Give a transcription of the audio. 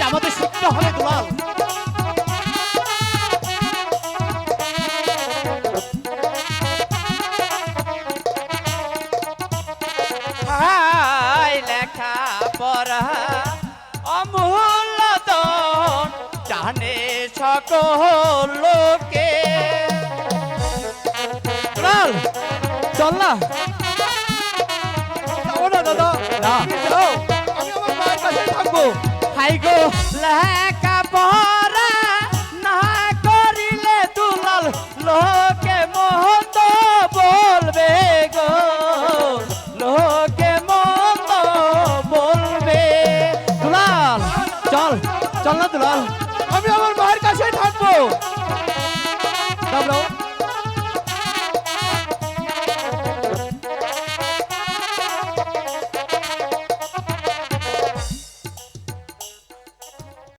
দুলাল high লেখা পড়া অমূল্য জানে সকল লোকে। দুলাল চল না। দাদা। না। হাই গো লেখা পড়া না করিলে দুলাল, লোকে মন্দ বলবে গো, লোকে মন্দ বলবে। দুলাল, চল চল না দুলাল। আমি আমার